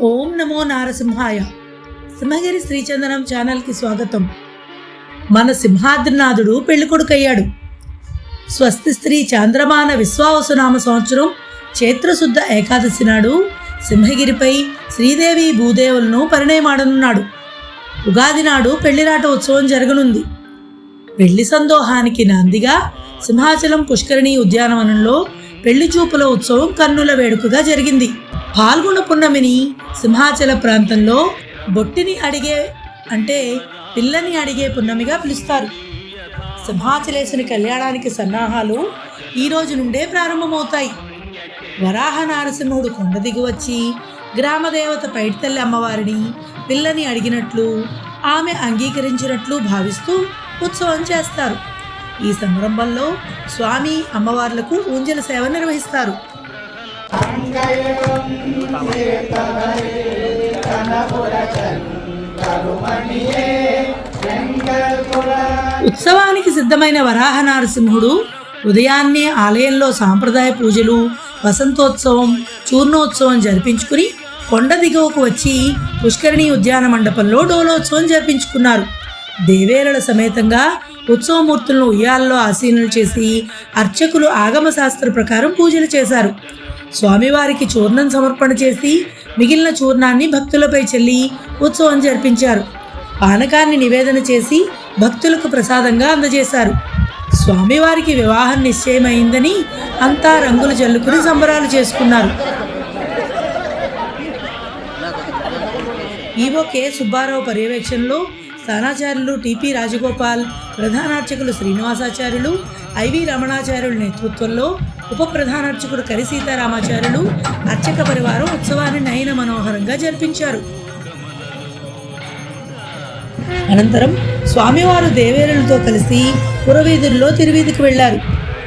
ఓం నమో నారసింహాయ. సింహగిరి శ్రీచందనం ఛానల్కి స్వాగతం. మన సింహాద్రినాథుడు పెళ్ళికొడుకయ్యాడు స్వస్తి స్త్రీ చాంద్రమాన విశ్వావసునామ సంవత్సరం చైత్రశుద్ధ ఏకాదశి నాడు సింహగిరిపై శ్రీదేవి భూదేవులను పరిణయమాడనున్నాడు. ఉగాది నాడు పెళ్ళిరాట ఉత్సవం జరగనుంది. పెళ్ళి సందోహానికి నాందిగా సింహాచలం పుష్కరిణి ఉద్యానవనంలో పెళ్ళి చూపుల ఉత్సవం కన్నుల వేడుకగా జరిగింది. పాల్గొన పున్నమిని సింహాచల ప్రాంతంలో బొట్టిని అడిగే అంటే పిల్లని అడిగే పున్నమిగా పిలుస్తారు. సింహాచలేశుని కళ్యాణానికి సన్నాహాలు ఈ రోజు నుండే ప్రారంభమవుతాయి. వరాహ నారసింహుడు కొండ దిగి వచ్చి గ్రామదేవత పైడితల్లి అమ్మవారిని పిల్లని అడిగినట్లు ఆమె అంగీకరించినట్లు భావిస్తూ ఉత్సవం చేస్తారు. ఈ సంరంభంలో స్వామి అమ్మవార్లకు ఊంజల సేవ నిర్వహిస్తారు. ఉత్సవానికి సిద్ధమైన వరాహ నరసింహుడు ఉదయాన్నే ఆలయంలో సాంప్రదాయ పూజలు వసంతోత్సవం చూర్ణోత్సవం జరిపించుకుని కొండ దిగువకు వచ్చి పుష్కరిణి ఉద్యాన మండపంలో డోలోత్సవం జరిపించుకున్నారు. దేవేరుల సమేతంగా ఉత్సవమూర్తులను ఉయ్యాలలో ఆసీనులు చేసి అర్చకులు ఆగమ శాస్త్ర ప్రకారం పూజలు చేశారు. స్వామివారికి చూర్ణం సమర్పణ చేసి మిగిలిన చూర్ణాన్ని భక్తులపై చెల్లి ఉత్సవం జరిపించారు. పానకాన్ని నివేదన చేసి భక్తులకు ప్రసాదంగా అందజేశారు. స్వామివారికి వివాహం నిశ్చయమైందని అంతా రంగులు జల్లుకుని సంబరాలు చేసుకున్నారు. ఈవో కె సుబ్బారావు పర్యవేక్షణలో స్థానాచార్యులు టిపి రాజగోపాల్ ప్రధానార్చకులు శ్రీనివాసాచార్యులు ఐవి రమణాచార్యుల నేతృత్వంలో ఉప ప్రధానార్చకుడు కరి సీతారామాచార్యులు అర్చక పరివారం ఉత్సవాన్ని నయన మనోహరంగా జరిపించారు. అనంతరం స్వామివారు దేవేరులతో కలిసి పురవీధుల్లో తిరువీధికి వెళ్ళారు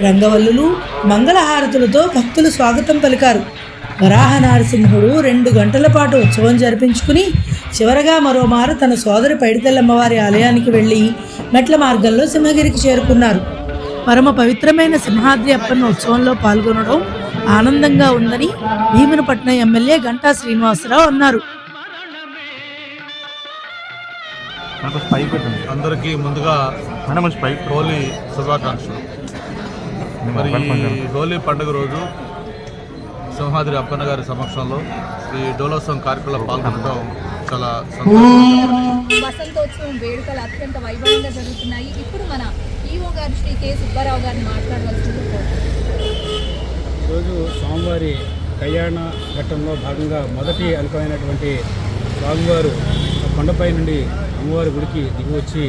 రంగవల్లులు మంగళహారతులతో భక్తులు స్వాగతం పలికారు. వరాహ నారసింహుడు రెండు గంటల పాటు ఉత్సవం జరిపించుకుని చివరగా మరోమారు తన సోదరి పైడితల్లమ్మవారి ఆలయానికి వెళ్ళి మెట్ల మార్గంలో సింహగిరికి చేరుకున్నారు. పరమ పవిత్రమైన సింహాద్రి అప్పన్న ఉత్సవంలో పాల్గొనడం ఆనందంగా ఉందని భీమనపట్నం ఎమ్మెల్యే గంటా శ్రీనివాసరావు అన్నారు. అందరికీ ముందుగా హోలీ శుభాకాంక్షలు. మరి ఈ హోలీ పండుగ రోజు సింహాద్రి అప్పన్న గారి సమక్షంలో ఈ డోలోత్సవం కార్యక్రమంలో పాల్గొనడం చాలా సంతోషం వసంతోత్సవం వేడుకలు అత్యంత వైభవంగా జరుగుతున్నాయి. ఇప్పుడు మన ఈఓ గారు శ్రీ కె సుబ్బారావు గారిని మాట్లాడవలసింది ఈరోజు స్వామివారి కళ్యాణ ఘట్టంలో భాగంగా మొదటి అనుకమైనటువంటి స్వామివారు కొండపై నుండి అమ్మవారి గుడికి దిగి వచ్చి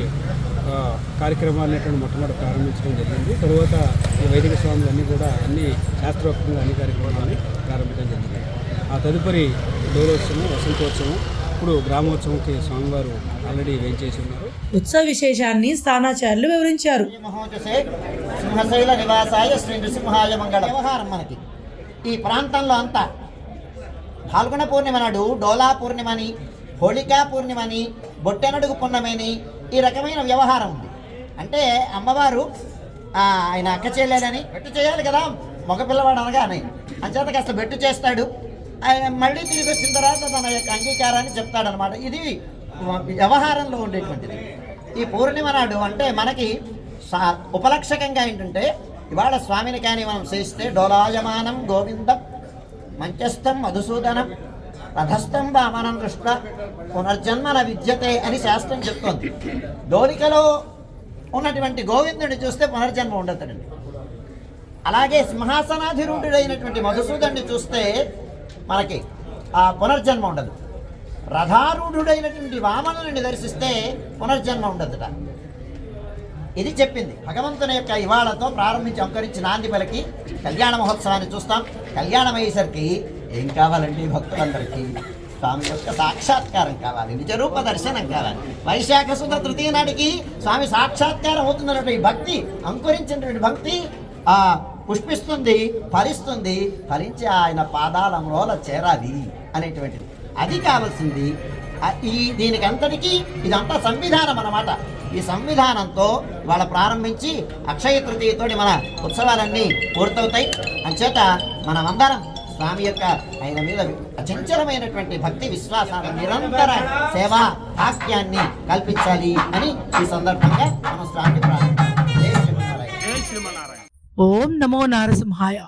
కార్యక్రమాలు అనేటువంటి మొట్టమొదటి ప్రారంభించడం జరిగింది. తరువాత ఈ వైదిక స్వాములు అన్నీ కూడా అన్ని శాస్త్రోక్తంగా అన్ని కార్యక్రమాలని ప్రారంభించడం జరిగింది. ఆ తదుపరి డోలోత్సవం వసంతోత్సవం ఇప్పుడు గ్రామోత్సవంకి స్వామివారు ఆల్రెడీ వేయించేసి ఉన్నారు. ఉత్సవ విశేషాన్ని స్థానాచార్యులు వివరించారు. సింహశైల నివాసాయ శ్రీ నృసింహాయ మంగళ. వ్యవహారం మనకి. ఈ ప్రాంతంలో అంతా పాల్గొన పూర్ణిమ నాడు డోలా పూర్ణిమని హోళికా పూర్ణిమని బొట్టెనడుగు పున్నమని ఈ రకమైన వ్యవహారం ఉంది. అంటే అమ్మవారు ఆ, ఆయన అక్క చెల్లెలని బెట్టు చేయాలి కదా మగపిల్లవాడు అనగానే. అంచేత కాస్త బెట్టు చేస్తాడు. ఆయన మళ్ళీ తిరిగి వచ్చిన తర్వాత తన యొక్క అంగీకారాన్ని చెప్తాడనమాట. ఇది వ్యవహారంలో ఉండేటువంటిది. ఈ పూర్ణిమ నాడు అంటే మనకి సా- ఉపలక్షకంగా ఏంటంటే ఇవాళ స్వామిని కానీ మనం చేస్తే డోలాయమానం గోవిందం మంచస్థం మధుసూదనం రథస్థం వామనం కృష్ణ పునర్జన్మన విద్యతే అని శాస్త్రం చెప్తోంది. డోలికలో ఉన్నటువంటి గోవిందుడిని చూస్తే పునర్జన్మ ఉండతాడండి అలాగే సింహాసనాధిరూఢుడైనటువంటి మధుసూదన్ని చూస్తే మనకి ఆ పునర్జన్మ ఉండదు. రథారూఢుడైనటువంటి వామనుని దర్శిస్తే పునర్జన్మ ఉండదుట. ఇది చెప్పింది. భగవంతుని యొక్క ఇవాళతో ప్రారంభించి అంకరించి నాంది పలికి కళ్యాణ మహోత్సవాన్ని చూస్తాం. కళ్యాణం అయ్యేసరికి ఏం కావాలండి భక్తులందరికీ? స్వామి యొక్క సాక్షాత్కారం కావాలి నిజరూప దర్శనం కావాలి. వైశాఖ శుద్ధ తృతీయ నాటికి స్వామి సాక్షాత్కారం అవుతున్నటువంటి భక్తి అంకురించినటువంటి భక్తి ఆ పుష్పిస్తుంది ఫలిస్తుంది ఫలించి ఆయన పాదాల మూల చేరాలి అనేటువంటిది. అది కావాల్సింది. ఈ దీనికి అంతటికీ ఇదంతా సంవిధానం అన్నమాట. ఈ సంవిధానంతో వాళ్ళ ప్రారంభించి అక్షయ తృతీయతోటి మన ఉత్సవాలన్నీ పూర్తవుతాయి. అంచేత మనమందరం స్వామి యొక్క ఆయన మీద అచంచలమైనటువంటి భక్తి విశ్వాసాల నిరంతర సేవా భాగ్యాన్ని కల్పించాలి అని ఈ సందర్భంగా మనం స్వామి ప్రార్థించాలి ఓం నమో నారసింహాయ.